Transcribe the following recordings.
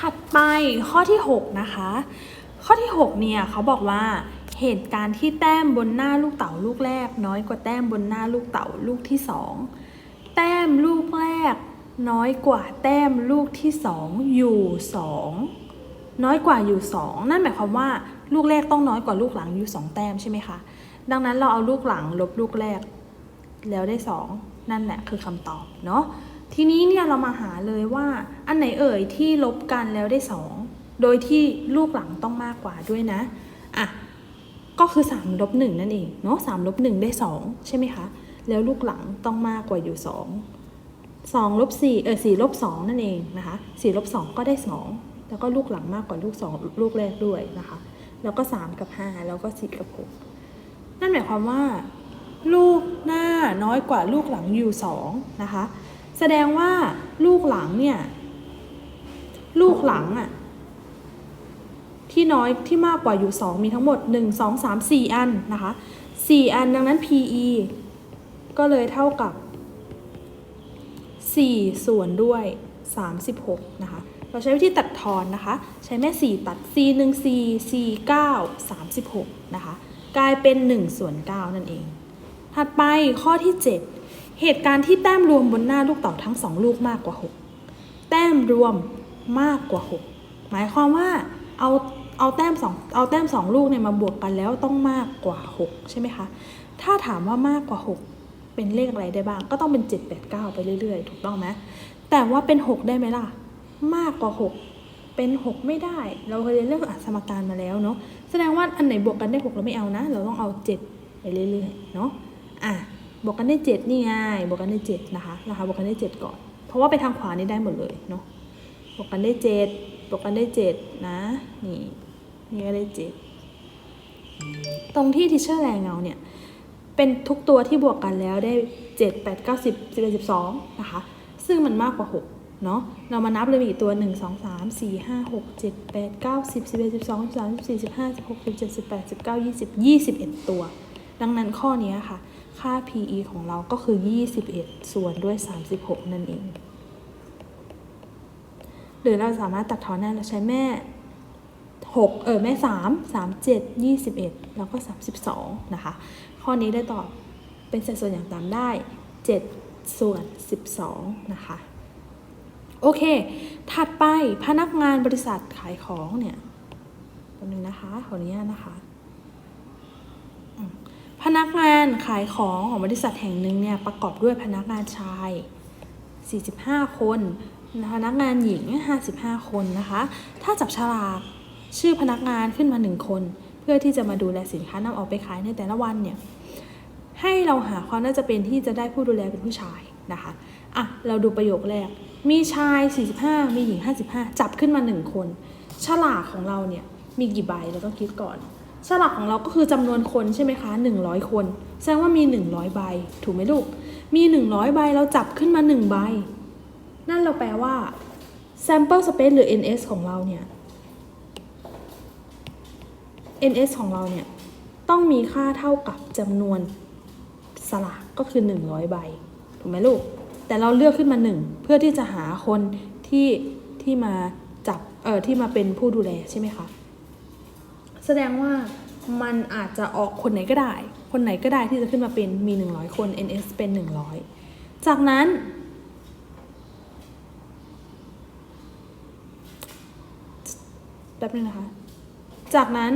ถัดไปข้อที่ 6 นะคะ ข้อที่ 6 เนี่ยเขาบอกว่าเหตุการณ์ที่แต้มบนหน้าลูกเต๋าลูกแรก น้อยกว่าแต้มบนหน้าลูกเต๋าลูกที่ 2 แต้มลูกแรก น้อยกว่าแต้มลูกที่2อยู่ 2 น้อยกว่าอยู่ 2 นั่นหมายความว่าลูกแรกต้องน้อยกว่าลูกหลังอยู่ 2 แต้มใช่ไหมคะ ดังนั้นเราเอาลูกหลังลบลูกแรก แล้วได้ 2 นั่นแหละคือคำตอบเนาะ ทีนี้เนี่ยเรามาหาเลยว่าอันไหนเอ่ยที่ลบกันแล้วได้ 2 โดยที่ลูกหลังต้องมากกว่าด้วยนะอะก็คือ3ลบ1นั่นเองเนาะ3ลบ1ได้ 2 ใช่ไหมคะ แล้วลูกหลังต้องมากกว่าอยู่ 2 2ลบ4เออ4ลบ2นั่นเองนะคะ4ลบ2ก็ได้ 2 แล้วก็ลูกหลังมากกว่าลูก 2 ลูกแรกด้วยนะคะ แล้วก็ 3 กับ 5 แล้วก็ 4 กับ 6 นั่นหมายความว่า ลูกหน้าน้อยกว่าลูกหลังอยู่2นะคะ แสดงว่าลูกหลังเนี่ย ลูกหลังอะที่น้อยที่มากกว่าอยู่ 2 มีทั้งหมด 1 2 3 4 อันนะคะ 4 อันดังนั้น PE ก็เลยเท่ากับ 4 ส่วนด้วย 36 นะคะ เราใช้วิธีตัดทอนนะคะ ใช้แม่ 4 ตัด C 1 C C 9 36 นะคะ กลายเป็น 1 ส่วน 9 นั่นเอง ถัดไปข้อที่ 7 เหตุการณ์ที่แต้มรวมบนหน้าลูกเต๋าทั้ง 2 ลูกมากกว่า 6 แต้มรวมมากกว่า 6 หมายความว่าเอาเอาแต้ม2เอาแต้ม 2 ลูกเนี่ยมาบวกกันแล้วต้องมากกว่า 6 ใช่ไหมคะ ถ้าถามว่ามากกว่า 6 เป็นเลขอะไรได้บ้าง ก็ต้องเป็น 7 8 9 ไปเรื่อย ๆ ถูกต้องไหมแต่ว่าเป็น 6 ได้ไหมล่ะ มากกว่า 6 เป็น 6 ไม่ได้ เราเคยเรียนเรื่องอัสมการมาแล้วเนาะแสดงว่าอันไหนบวกกันได้ 6 เราไม่เอานะ เราต้องเอา 7 ไปเรื่อยๆเนาะ อะบวกกันได้ 7 นี่ไงบวกกันได้ 7 นะคะนะคะบวกกันได้ 7 ก่อน เพราะว่าไปทางขวานี่ได้หมดเลยเนาะบวกกันได้ 7 บวกกันได้ 7 นะ นี่ นี่ก็ได้ 7 ตรงที่ทิเชอร์แรงเงาเนี่ย เป็นทุกตัวที่บวกกันแล้วได้ 7 8 9 10 11 12 นะคะ ซึ่งมันมากกว่า 6 เนาะเรามานับเลยมีกี่ตัว 1 2 3 4 5 6 7 8 9 10 11 12 13 14 15 16 17 18 19 20 21 ตัว ดังนั้นข้อนี้ค่ะ ค่า PE ของเราก็คือ 21 ส่วนด้วย 36 นั่นเอง หรือเราสามารถตัดทอนได้เราใช้แม่ 6 เออแม่ 3 3 7 21 แล้วก็ 32 นะคะ ข้อนี้ได้ตอบเป็นสัดส่วนอย่างต่ำได้ 7 ส่วน 12 นะคะ โอเค ถัดไปพนักงานบริษัทขายของเนี่ยแป๊บนึงนะคะ ขออนุญาตนะคะ พนักงานขายของของบริษัทแห่งหนึ่งเนี่ยประกอบด้วยพนักงานชาย 45 คน พนักงานหญิง 55 คนนะคะ ถ้าจับฉลากชื่อพนักงานขึ้นมา 1 คน เพื่อที่จะมาดูแลสินค้านำออกไปขายในแต่ละวันเนี่ยให้เราหาความน่าจะเป็นที่จะได้ผู้ดูแลเป็นผู้ชายนะคะอะเราดูประโยคแรก มีชาย 45 มีหญิง 55 จับขึ้นมา 1 คน ฉลากของเราเนี่ยมีกี่ใบเราต้องคิดก่อน ฉลากของเราก็คือจำนวนคนใช่ไหมคะ 100 คน แสดงว่ามี 100 ใบ ถูกไหมลูก มี 100 ใบเราจับขึ้นมา 1 ใบ นั่นเราแปลว่า sample space หรือ ns ของเราเนี่ย ns ของเราเนี่ย ต้องมีค่าเท่ากับจำนวนสลากก็คือ 100 ใบ ถูกไหมลูก แต่เราเลือกขึ้นมา 1 เพื่อที่จะหาคนที่ที่มาจับ เออที่มาเป็นผู้ดูแลใช่ไหมคะ แสดงว่ามันอาจจะออกคนไหนก็ได้ คนไหนก็ได้ที่จะขึ้นมาเป็นมี 100 คน ns เป็น 100 จากนั้น แป๊บนึงนะคะ จากนั้น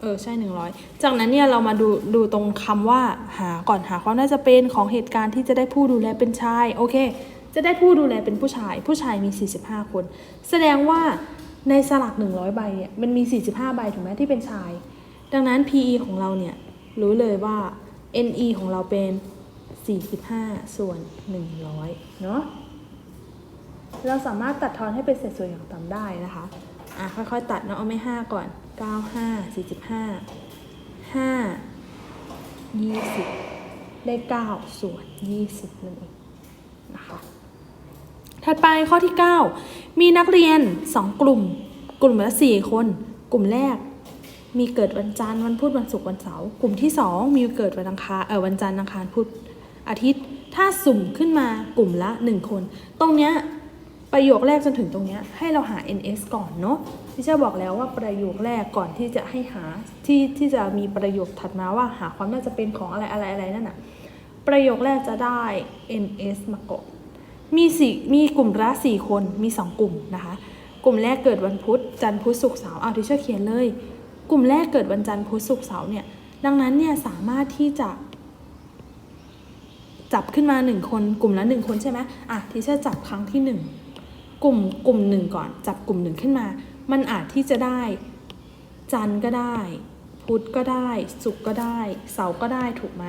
เออ ใช่ 100 จากนั้นเนี่ย เรามาดูดูตรงคำว่าหาก่อนหาความน่าจะเป็นของเหตุการณ์ที่จะได้ผู้ดูแลเป็นชาย โอเค จะได้ผู้ดูแลเป็นผู้ชาย ผู้ชายมี 45 คน แสดงว่า ในสลัก100 ใบเนี่ยมันมี 45 ใบถูกไหมที่เป็นชาย ดังนั้น PE ของเราเนี่ยรู้เลยว่า NE ของเราเป็น 45 ส่วน 100 เนาะเราสามารถตัดทอนให้เป็นเศษส่วนอย่างต่ำได้นะคะ อะค่อยๆตัดเนาะเอาไม่ 5 ก่อน 9 5 45 5 20 ได้ 9 ส่วน 20 นั่นเองนะคะ ถัดไปข้อที่ 9 มีนักเรียน 2 กลุ่ม กลุ่มละ4คน กลุ่มแรก มีเกิดวันจันทร์วันพุธวันศุกร์วันเสาร์กลุ่มที่ 2 มีเกิดวันอังคารเออวันจันทร์อังคารพุธอาทิตย์ ถ้าสุ่มขึ้นมากลุ่มละ 1 คน ตรงเนี้ยประโยคแรกจนถึงตรงเนี้ยให้เราหา ns ก่อนเนาะที่เชื่อบอกแล้วว่าประโยคแรกก่อนที่จะให้หาที่ที่จะมีประโยคถัดมาว่าหาความน่าจะเป็นของอะไรอะไรอะไรนั่นน่ะประโยคแรกจะได้ ns มาก่อน มีสี่มีกลุ่มละสี่คนมีสองกลุ่มนะคะ กลุ่มแรกเกิดวันพุธจันทร์พุธศุกร์เสาร์เอาที่เชื่อเขียนเลย กลุ่มแรกเกิดวันจันทร์พุธศุกร์เสาร์เนี่ยดังนั้นเนี่ยสามารถที่จะ จับขึ้นมาหนึ่งคนกลุ่มละหนึ่งคนใช่ไหมอะทีเชอร์จับครั้งที่หนึ่งกลุ่มกลุ่มหนึ่งก่อน จับกลุ่มหนึ่งขึ้นมา มันอาจที่จะได้ จันทร์ก็ได้ พุธก็ได้ศุกร์ก็ได้ เสาร์ก็ได้ถูกไหม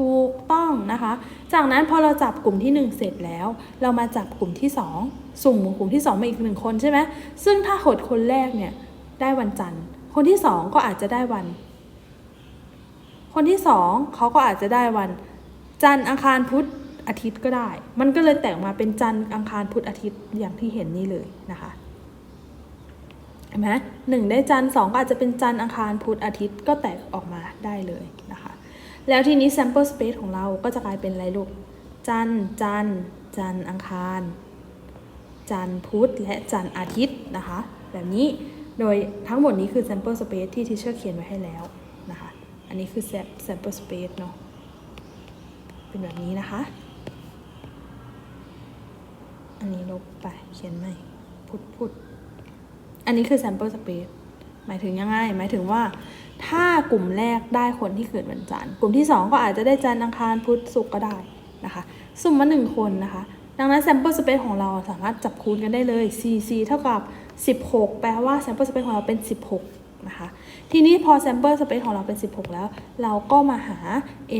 ถูกต้องนะคะ จากนั้นพอเราจับกลุ่มที่หนึ่งเสร็จแล้ว เรามาจับกลุ่มที่สองสุ่มกลุ่มที่สองมาอีกหนึ่งคนใช่ไหมซึ่งถ้าหดคนแรกเนี่ยได้วันจันทร์ คนที่สองก็อาจจะได้วัน คนที่สองเขาก็อาจจะได้วัน จันทร์อังคารพุธอาทิตย์ก็ได้ มันก็เลยแตกมาเป็นจันทร์อังคารพุธอาทิตย์อย่างที่เห็นนี่เลยนะคะเห็นไหมหนึ่งได้จันทร์สองก็อาจจะเป็นจันทร์อังคารพุธอาทิตย์ก็แตกออกมาได้เลยนะคะ แล้วทีนี้ sample space ของเราก็จะกลายเป็นอะไรลูก จันจันจันอังคาร จันพุธและจันอาทิตย์นะคะ แบบนี้โดยทั้งหมดนี้คือ sample space ที่ teacher เขียนไว้ให้แล้วนะคะ อันนี้คือ sam- sample space เนาะเป็นแบบนี้นะคะ อันนี้ลบไปเขียนใหม่พุดพุดอันนี้คือ sample space หมายถึงยังไง หมายถึงว่า ถ้ากลุ่มแรกได้คนที่เกิดวันจันทร์ กลุ่มที่ 2 ก็อาจจะได้จันทร์อังคารพุธศุกร์ก็ได้นะคะ สุ่มมา 1 คนนะคะ ดังนั้น sample space ของเราสามารถจับคูณกันได้เลย cc เท่ากับ 16 แปลว่า sample space ของเราเป็น 16 นะคะ ทีนี้พอ sample space ของเราเป็น 16 แล้ว เราก็มาหา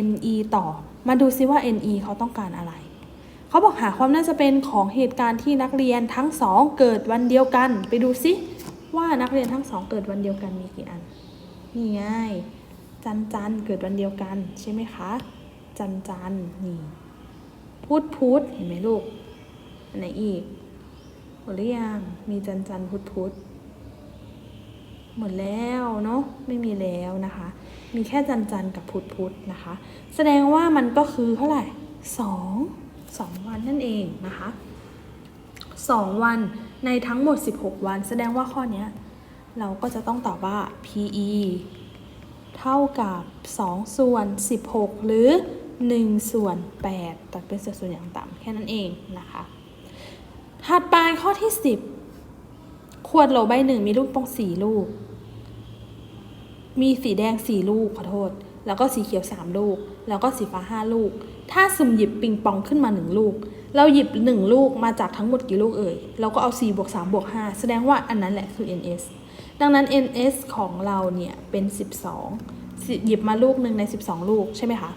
ne ต่อ มาดูซิว่า ne เขาต้องการอะไรเขาบอกหาความน่าจะเป็นของเหตุการณ์ที่นักเรียนทั้งสองเกิดวันเดียวกัน ไปดูซิ ว่านักเรียนทั้งสองเกิดวันเดียวกันมีกี่อัน นี่ไง จันจันเกิดวันเดียวกันใช่ไหมคะ จันจันนี่พูดพูดเห็นไหมลูก อันไหนอีกหมดหรือยังมีจันจันพุธพุธหมดแล้วเนาะไม่มีแล้วนะคะ มีแค่จันจันกับพุธพุธนะคะ แสดงว่ามันก็คือเท่าไหร่สองสองวันนั่นเองนะคะสองวัน ในทั้งหมด 16 วัน แสดงว่าข้อนี้เราก็จะต้องตอบว่า PE เท่ากับ 2 ส่วน 16 หรือ 1 ส่วน 8 ตัดเป็นสัดส่วนอย่างต่ำแค่นั้นเองนะคะ ถัดไปข้อที่ 10 ขวดโหลใบหนึ่งมีลูกโป่ง4ลูก มีสีแดง4ลูกขอโทษ แล้วก็สีเขียว 3 ลูก แล้วก็สีฟ้า 5 ลูก ถ้าสุ่มหยิบปิงปองขึ้นมา 1 ลูก เราหยิบ 1 ลูกมาจากทั้งหมดกี่ลูกเอ่ย เราก็เอา4บวก3บวก5แสดงว่าอันนั้นแหละคือ NS ดังนั้น NS ของเราเนี่ยเป็น 12สิหยิบมาลูกหนึ่งใน 12 ลูกใช่ไหมคะ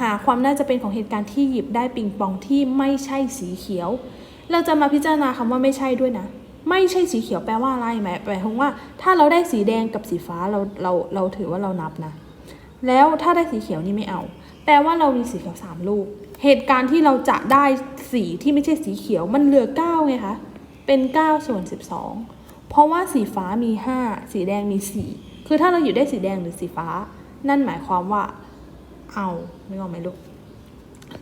หาความน่าจะเป็นของเหตุการณ์ที่หยิบได้ปิงปองที่ไม่ใช่สีเขียว เราจะมาพิจารณาคำว่าไม่ใช่ด้วยนะไม่ใช่สีเขียวแปลว่าอะไรหมายหมายถึงว่าถ้าเราได้สีแดงกับสีฟ้าเราเราเราถือว่าเรานับนะ แล้วถ้าได้สีเขียวนี่ไม่เอา แปลว่าเรามีสีเขียวสามลูก เหตุการณ์ที่เราจะได้สีที่ไม่ใช่สีเขียวมันเหลือ9ไงคะ เป็น9ส่วน12 เพราะว่าสีฟ้ามี 5 สีแดงมี 4 คือถ้าเราอยู่ได้สีแดงหรือสีฟ้า นั่นหมายความว่าเอาไม่ออกไหมลูก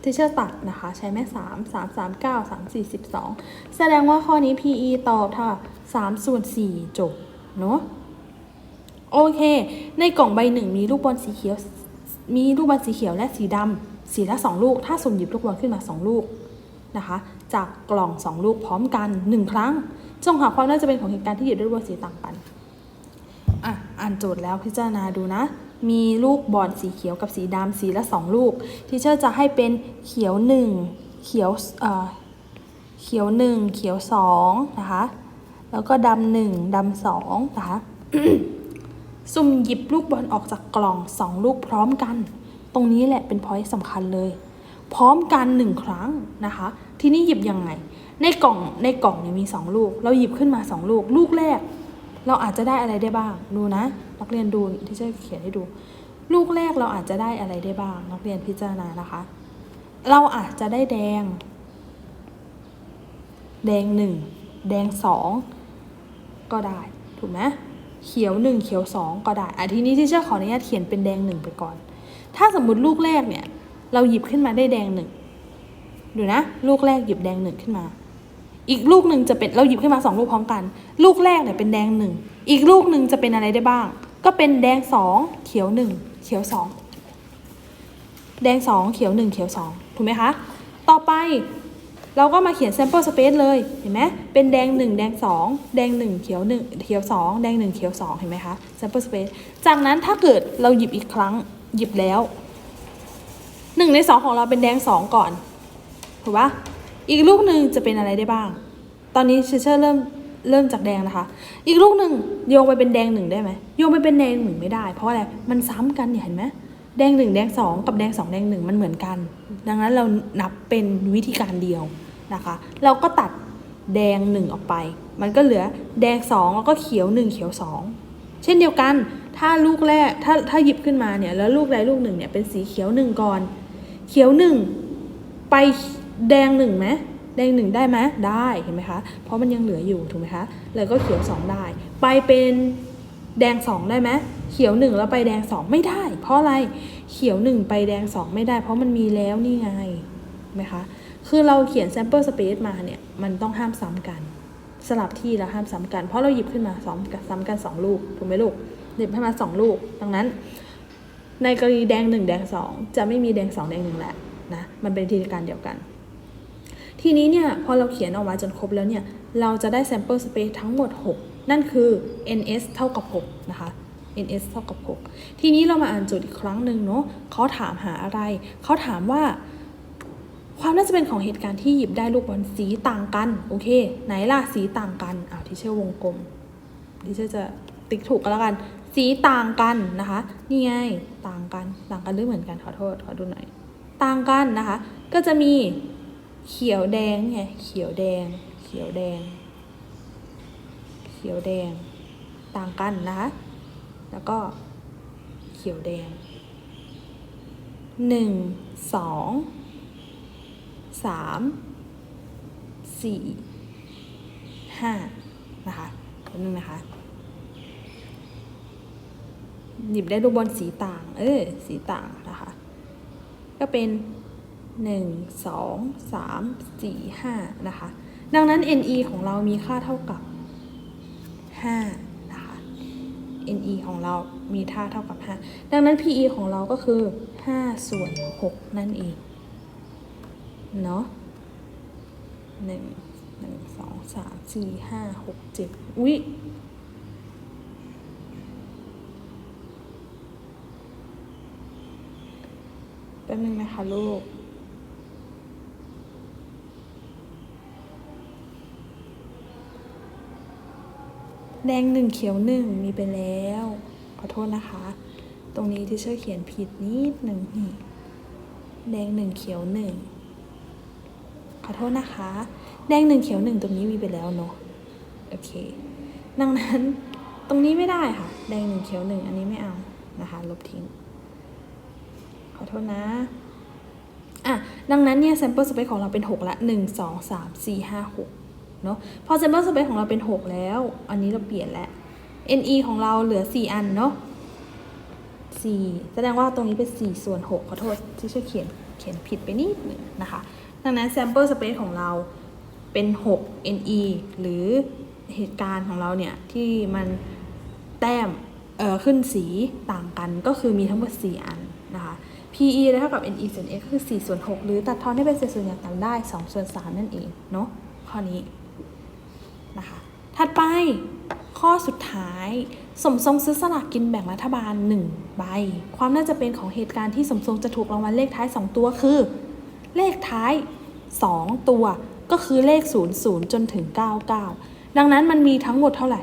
ทีเชื่อตัดนะคะ ใช้แม่สามสามสามเก้าสามสี่สิบสองแสดงว่าข้อนี้ PE ตอบค่ะสามส่วนสี่จบเนอะ โอเค ในกล่องใบหนึ่งมีลูกบอลสีเขียว มีลูกบอลสีเขียวและสีดำสีละสองลูก ถ้าสุ่มหยิบลูกบอลขึ้นมาสองลูกนะคะ จากกล่องสองลูกพร้อมกันหนึ่งครั้ง จงหาความน่าจะเป็นของเหตุการณ์ที่หยิบด้วยลูกบอลสีต่างกันอะอ่านโจทย์แล้วพิจารณาดูนะ มีลูกบอลสีเขียวกับสีดำสีละสองลูก ทีเชอร์จะให้เป็นเขียวหนึ่งเขียวเอ่อเขียวหนึ่งเขียวสองนะคะ แล้วก็ดำหนึ่งดำสองนะคะ สุ่มหยิบลูกบอลออกจากกล่องสองลูกพร้อมกัน ตรงนี้แหละเป็นพอยต์สำคัญเลย พร้อมกันหนึ่งครั้งนะคะ ทีนี้หยิบยังไง ในกล่องในกล่องเนี่ยมีสองลูก เราหยิบขึ้นมาสองลูก ลูกแรก เราอาจจะได้อะไรได้บ้าง ดูนะ นักเรียนดูที่จะเขียนให้ดู ลูกแรกเราอาจจะได้อะไรได้บ้าง นักเรียนพิจารณานะคะ เราอาจจะได้แดง แดงหนึ่งแดงสองก็ได้ ถูกไหม เขียวหนึ่งเขียวสองก็ได้อะทีนี้ที่เชื่อขออนุญาตเขียนเป็นแดงหนึ่งไปก่อน ถ้าสมมุติลูกแรกเนี่ย เราหยิบขึ้นมาได้แดงหนึ่งดูนะ ลูกแรกหยิบแดงหนึ่งขึ้นมา อีกลูกหนึ่งจะเป็นเราหยิบขึ้นมาสองลูกพร้อมกัน ลูกแรกเนี่ยเป็นแดงหนึ่งอีกลูกหนึ่งจะเป็นอะไรได้บ้าง ก็เป็นแดงสองเขียวหนึ่งเขียวสองแดงสองเขียวหนึ่งเขียวสองถูกไหมคะ ต่อไป เราก็มาเขียน sample space เลย เห็นไหมเป็นแดงหนึ่งแดงสองแดงหนึ่งเขียวหนึ่งเขียวสองแดงหนึ่งเขียวสองเห็นไหมคะ sample space จากนั้นถ้าเกิดเราหยิบอีกครั้งหยิบแล้วหนึ่งในสองของเราเป็นแดงสองก่อน ถูกปะอีกลูกหนึ่งจะเป็นอะไรได้บ้าง ตอนนี้เชเชอร์เริ่มเริ่มจากแดงนะคะ อีกลูกหนึ่งโยงไปเป็นแดงหนึ่งได้ไหมโยงไปเป็นแดงหนึ่งไม่ได้ เพราะอะไร มันซ้ำกันเนี่ยเห็นไหม แดงหนึ่งแดงสองกับแดงสองแดงหนึ่งมันเหมือนกัน ดังนั้นเรานับเป็นวิธีการเดียวนะคะ เราก็ตัดแดงหนึ่งออกไป มันก็เหลือแดงสองแล้วก็เขียวหนึ่งเขียวสองเช่นเดียวกัน ถ้าลูกแรกถ้าถ้าหยิบขึ้นมาเนี่ยแล้วลูกใดลูกหนึ่งเนี่ยเป็นสีเขียวหนึ่งก่อน เขียวหนึ่งไปแดงหนึ่งไหมแดงหนึ่งได้ไหมได้เห็นไหมคะ เพราะมันยังเหลืออยู่ถูกไหมคะ แล้วก็เขียวสองได้ ไปเป็น แดงสองได้ไหมเขียวหนึ่งแล้วไปแดงสองไม่ได้ เพราะอะไรเขียวหนึ่งไปแดงสองไม่ได้ เพราะมันมีแล้วนี่ไงนไหมคะคือเราเขียน sample space มาเนี่ย มันต้องห้ามซ้ำกัน สลับที่แล้วห้ามซ้ำกัน เพราะเราหยิบขึ้นมาสองกับซ้ำกันสองลูกถูกไหมลูกหยิบให้นมาสองลูก ดังนั้น ในกรณีแดงหนึ่งแดงสองจะไม่มีแดงสองแดงหนึ่งแหละนะมันเป็นวิธีการเดียวกัน ทีนี้เนี่ยพอเราเขียนออกมาจนครบแล้วเนี่ย เราจะได้ sample space ทั้งหมด 6 นั่นคือ ns เท่ากับ 6 นะคะ ns เท่ากับ 6 ทีนี้เรามาอ่านโจทย์อีกครั้งหนึ่งเนาะเขาถามหาอะไร เขาถามว่า ความน่าจะเป็นของเหตุการณ์ที่หยิบได้ลูกบอลสีต่างกัน โอเค ไหนล่ะ สีต่างกันอ้าวที่เชื่อวงกลมที่เชื่อจะติ๊กถูกก็แล้วกัน สีต่างกันนะคะ นี่ไง ต่างกัน ต่างกันหรือเหมือนกัน ขอโทษ ขอดูหน่อย ต่างกันนะคะ ก็จะมีเขียวแดงไง เขียวแดง เขียวแดง ขียวแดงต่างกันนะคะ แล้วก็เขียวแดงหนึ่งสองสามสี่ห้านะคะตัวนึงนะคะ หยิบได้ลูกบอลสีต่าง เออ สีต่างนะคะ ก็เป็นหนึ่งสองสามสี่ห้านะคะ ดังนั้น NE ของเรามีค่าเท่ากับ ห้านะคะ NE ของเรามีค่าเท่ากับห้าดังนั้น PE ของเราก็คือห้าส่วนหกนั่นเอง เนาะหนึ่งหนึ่งสองสามสี่ห้าหกเจ็ดอุ๊ยแป๊บนึงนะคะลูก แดงหนึ่งเขียวหนึ่งมีไปแล้ว ขอโทษนะคะ ตรงนี้ที่เชื่อเขียนผิดนิดหนึ่งนี่แดงหนึ่งเขียวหนึ่งขอโทษนะคะ แดงหนึ่งเขียวหนึ่งตรงนี้มีไปแล้วเนาะโอเค ดังนั้นตรงนี้ไม่ได้ค่ะ แดงหนึ่งเขียวหนึ่งอันนี้ไม่เอานะคะ ลบทิ้ง ขอโทษนะอะดังนั้นเนี่ย sample space ของเราเป็น 6 ละ 1 2 3 4 5 6 เนอะพอ sample space ของเราเป็น 6 แล้ว อันนี้เราเปลี่ยนแล้ว NE ของเราเหลือ 4 อันเนาะ4แสดงว่าตรงนี้เป็น 4 ส่วน 6 ขอโทษ ที่ช่วยเขียนเขียนผิดไปนิดหนึ่งนะคะ ดังนั้น sample space ของเราเป็น 6 NE หรือเหตุการณ์ของเราเนี่ยที่มันแต้มเอ่อขึ้นสีต่างกันก็คือมีทั้งหมด 4 อันนะคะ PE เท่ากับ NE ส่วน X คือ 4 ส่วน 6 หรือตัดทอนให้เป็นเศษส่วนอย่างต่ำได้ 2 ส่วน 3 นั่นเอง เนาะข้อนี้ นะคะถัดไปข้อสุดท้าย สมทรงซื้อสลากกินแบ่งรัฐบาล 1 ใบ ความน่าจะเป็นของเหตุการณ์ที่สมทรงจะถูกรางวัลเลขท้าย 2 ตัวคือ เลขท้าย 2 ตัว ก็คือเลข 00 จนถึง 99 ดังนั้นมันมีทั้งหมดเท่าไหร่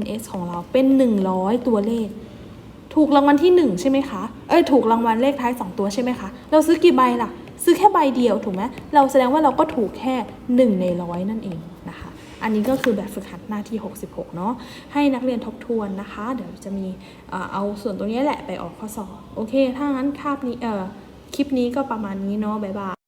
NS ของเราเป็น 100 ตัวเลข ถูกรางวัลที่หนึ่งใช่ไหมคะ เอ้ยถูกรางวัลเลขท้ายสองตัวใช่ไหมคะ เราซื้อกี่ใบล่ะ ซื้อแค่ใบเดียวถูกไหมเราแสดงว่าเราก็ถูกแค่หนึ่งในร้อยนั่นเองนะคะ อันนี้ก็คือแบบฝึกหัดหน้าที่ 66 เนาะให้นักเรียนทบทวนนะคะ เดี๋ยวจะมีเอาส่วนตรงนี้แหละไปออกข้อสอบ โอเค ถ้างั้นคาบนี้เอ่อคลิปนี้ก็ประมาณนี้เนาะบ๊ายบาย